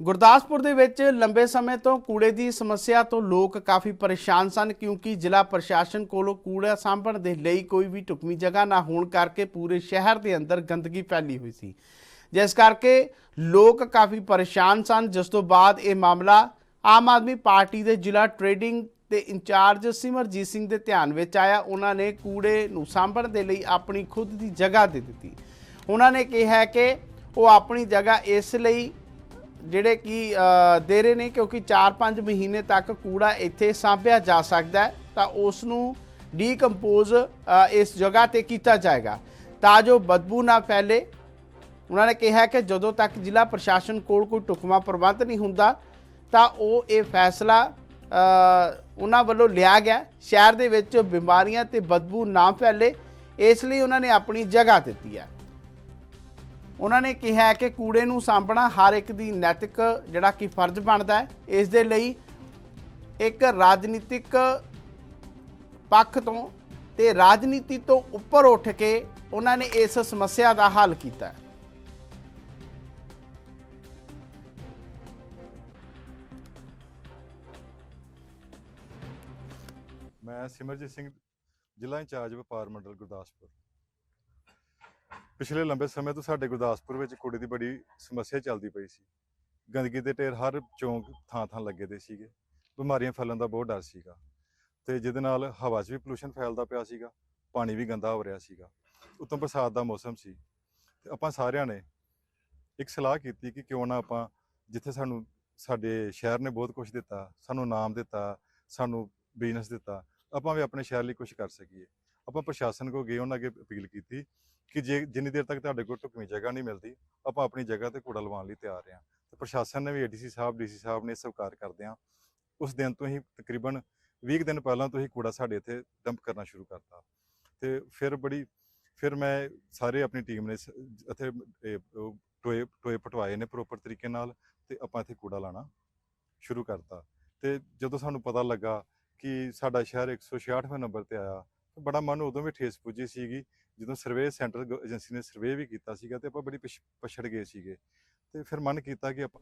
ਗੁਰਦਾਸਪੁਰ ਦੇ ਵਿੱਚ ਲੰਬੇ ਸਮੇਂ ਤੋਂ ਕੂੜੇ ਦੀ ਸਮੱਸਿਆ ਤੋਂ ਲੋਕ ਕਾਫੀ ਪਰੇਸ਼ਾਨ ਸਨ, ਕਿਉਂਕਿ ਜ਼ਿਲ੍ਹਾ ਪ੍ਰਸ਼ਾਸਨ ਕੋਲੋਂ ਕੂੜਾ ਸਾਂਭਣ ਦੇ ਲਈ ਕੋਈ ਵੀ ਢੁਕਵੀਂ ਜਗ੍ਹਾ ਨਾ ਹੋਣ ਕਰਕੇ ਪੂਰੇ ਸ਼ਹਿਰ ਦੇ ਅੰਦਰ ਗੰਦਗੀ ਫੈਲੀ ਹੋਈ ਸੀ। ਜਿਸ ਕਰਕੇ ਲੋਕ ਕਾਫੀ ਪਰੇਸ਼ਾਨ ਸਨ। ਜਿਸ ਤੋਂ ਬਾਅਦ ਇਹ ਮਾਮਲਾ ਆਮ ਆਦਮੀ ਪਾਰਟੀ ਦੇ ਜ਼ਿਲ੍ਹਾ ਟ੍ਰੇਡਿੰਗ ਤੇ ਇੰਚਾਰਜ ਸਿਮਰਜੀਤ ਸਿੰਘ ਦੇ ਧਿਆਨ ਵਿੱਚ ਆਇਆ। ਉਹਨਾਂ ਨੇ ਕੂੜੇ ਨੂੰ ਸਾਂਭਣ ਦੇ ਲਈ ਆਪਣੀ ਖੁਦ ਦੀ ਜਗ੍ਹਾ ਦੇ ਦਿੱਤੀ। ਉਹਨਾਂ ਨੇ ਕਿਹਾ ਕਿ ਉਹ ਆਪਣੀ ਜਗ੍ਹਾ ਇਸ ਲਈ ਜਿਹੜੇ ਕਿ ਦੇ ਰਹੇ ਨੇ ਕਿਉਂਕਿ 4-5 ਮਹੀਨੇ ਤੱਕ ਕੂੜਾ ਇੱਥੇ ਸਾਂਭਿਆ ਜਾ ਸਕਦਾ ਹੈ, ਤਾਂ ਉਸ ਨੂੰ ਡੀਕੰਪੋਜ਼ ਇਸ ਜਗ੍ਹਾ ਤੇ ਕੀਤਾ ਜਾਏਗਾ। ਤਾਂ ਜੋ ਬਦਬੂ ਨਾ ਫੈਲੇ। ਉਹਨਾਂ ਨੇ ਕਿਹਾ ਕਿ ਜਦੋਂ ਤੱਕ ਜ਼ਿਲ੍ਹਾ ਪ੍ਰਸ਼ਾਸਨ ਕੋਲ ਕੋਈ ਢੁਕਵਾਂ ਪ੍ਰਬੰਧ ਨਹੀਂ ਹੁੰਦਾ, ਤਾਂ ਉਹ ਇਹ ਫੈਸਲਾ ਉਹਨਾਂ ਵੱਲੋਂ ਲਿਆ ਗਿਆ। ਸ਼ਹਿਰ ਦੇ ਵਿੱਚ ਬਿਮਾਰੀਆਂ ਤੇ ਬਦਬੂ ਨਾ ਫੈਲੇ, ਇਸ ਲਈ ਉਹਨਾਂ ਨੇ ਆਪਣੀ ਜਗ੍ਹਾ ਦਿੱਤੀ ਹੈ। ਉਹਨਾਂ ਨੇ ਕਿਹਾ ਕਿ ਕੂੜੇ ਨੂੰ ਸਾਂਭਣਾ ਹਰ ਇੱਕ ਦੀ ਨੈਤਿਕ ਜਿਹੜਾ ਕਿ ਫਰਜ਼ ਬਣਦਾ ਹੈ। ਇਸ ਦੇ ਲਈ ਇੱਕ ਰਾਜਨੀਤਿਕ ਪੱਖ ਤੋਂ ਤੇ ਰਾਜਨੀਤੀ ਤੋਂ ਉੱਪਰ ਉੱਠ ਕੇ ਉਹਨਾਂ ਨੇ ਇਸ ਸਮੱਸਿਆ ਦਾ ਹੱਲ ਕੀਤਾ ਹੈ। ਮੈਂ ਸਿਮਰਜੀਤ ਸਿੰਘ, ਜ਼ਿਲ੍ਹਾ ਇੰਚਾਰਜ ਵਪਾਰ ਮੰਡਲ ਗੁਰਦਾਸਪੁਰ। ਪਿਛਲੇ ਲੰਬੇ ਸਮੇਂ ਤੋਂ ਸਾਡੇ ਗੁਰਦਾਸਪੁਰ ਵਿੱਚ ਕੂੜੇ ਦੀ ਬੜੀ ਸਮੱਸਿਆ ਚੱਲਦੀ ਪਈ ਸੀ। ਗੰਦਗੀ ਦੇ ਢੇਰ ਹਰ ਚੌਂਕ ਥਾਂ ਥਾਂ ਲੱਗੇ ਦੇ ਸੀਗੇ। ਬਿਮਾਰੀਆਂ ਫੈਲਣ ਦਾ ਬਹੁਤ ਡਰ ਸੀਗਾ। ਤੇ ਜਿਹਦੇ ਨਾਲ ਹਵਾ 'ਚ ਵੀ ਪੋਲੂਸ਼ਨ ਫੈਲਦਾ ਪਿਆ ਸੀਗਾ, ਪਾਣੀ ਵੀ ਗੰਦਾ ਹੋ ਰਿਹਾ ਸੀਗਾ। ਉਤੋਂ ਬਰਸਾਤ ਦਾ ਮੌਸਮ ਸੀ। ਤੇ ਆਪਾਂ ਸਾਰਿਆਂ ਨੇ ਇੱਕ ਸਲਾਹ ਕੀਤੀ ਕਿ ਕਿਉਂ ਨਾ ਆਪਾਂ ਜਿੱਥੇ ਸਾਨੂੰ, ਸਾਡੇ ਸ਼ਹਿਰ ਨੇ ਬਹੁਤ ਕੁਝ ਦਿੱਤਾ, ਸਾਨੂੰ ਨਾਮ ਦਿੱਤਾ, ਸਾਨੂੰ ਬਿਜ਼ਨਸ ਦਿੱਤਾ, ਆਪਾਂ ਵੀ ਆਪਣੇ ਸ਼ਹਿਰ ਲਈ ਕੁਝ ਕਰ ਸਕੀਏ। ਆਪਾਂ ਪ੍ਰਸ਼ਾਸਨ ਕੋ ਗਏ, ਉਹਨਾਂ ਅੱਗੇ ਅਪੀਲ ਕੀਤੀ ਕਿ ਜੇ ਜਿੰਨੀ ਦੇਰ ਤੱਕ ਤੁਹਾਡੇ ਕੋਲ ਢੁਕਵੀਂ ਜਗ੍ਹਾ ਨਹੀਂ ਮਿਲਦੀ, ਆਪਾਂ ਆਪਣੀ ਜਗ੍ਹਾ ਤੇ ਕੂੜਾ ਲਵਾਉਣ ਲਈ ਤਿਆਰ ਹਾਂ। ਤੇ ਪ੍ਰਸ਼ਾਸਨ ਨੇ ਵੀ ਏਡੀਸੀ ਸਾਹਿਬ ਡੀਸੀ ਸਾਹਿਬ ਨੇ ਸਵੀਕਾਰ ਕਰਦਿਆਂ ਉਸ ਦਿਨ ਤੋਂ ਹੀ ਤਕਰੀਬਨ 20 ਕੁ ਦਿਨ ਪਹਿਲਾਂ ਤੋਂ ਹੀ ਕੂੜਾ ਸਾਡੇ ਇੱਥੇ ਡੰਪ ਕਰਨਾ ਸ਼ੁਰੂ ਕਰਤਾ। ਤੇ ਫਿਰ ਬੜੀ, ਫਿਰ ਮੈਂ ਸਾਰੇ ਆਪਣੀ ਟੀਮ ਨੇ ਇੱਥੇ ਟੋਏ ਟੋਏ ਪਟਵਾਏ ਨੇ ਪ੍ਰੋਪਰ ਤਰੀਕੇ ਨਾਲ ਤੇ ਆਪਾਂ ਇੱਥੇ ਕੂੜਾ ਲਾਣਾ ਸ਼ੁਰੂ ਕਰਤਾ। ਤੇ ਜਦੋਂ ਸਾਨੂੰ ਪਤਾ ਲੱਗਾ ਕਿ ਸਾਡਾ ਸ਼ਹਿਰ 166ਵੇਂ ਨੰਬਰ ਤੇ ਆਇਆ ਬੜਾ ਮਨ ਉਦੋਂ ਵੀ ਠੇਸ ਪੁੱਜੀ ਸੀਗੀ, ਜਦੋਂ ਸਰਵੇ ਸੈਂਟਰ ਏਜੰਸੀ ਨੇ ਸਰਵੇ ਵੀ ਕੀਤਾ ਸੀਗਾ ਤੇ ਆਪਾਂ ਬੜੀ ਪਿਛ- ਪਛੜ ਗਏ ਸੀਗੇ। ਤੇ ਫਿਰ ਮਨ ਕੀਤਾ ਕਿ ਆਪਾਂ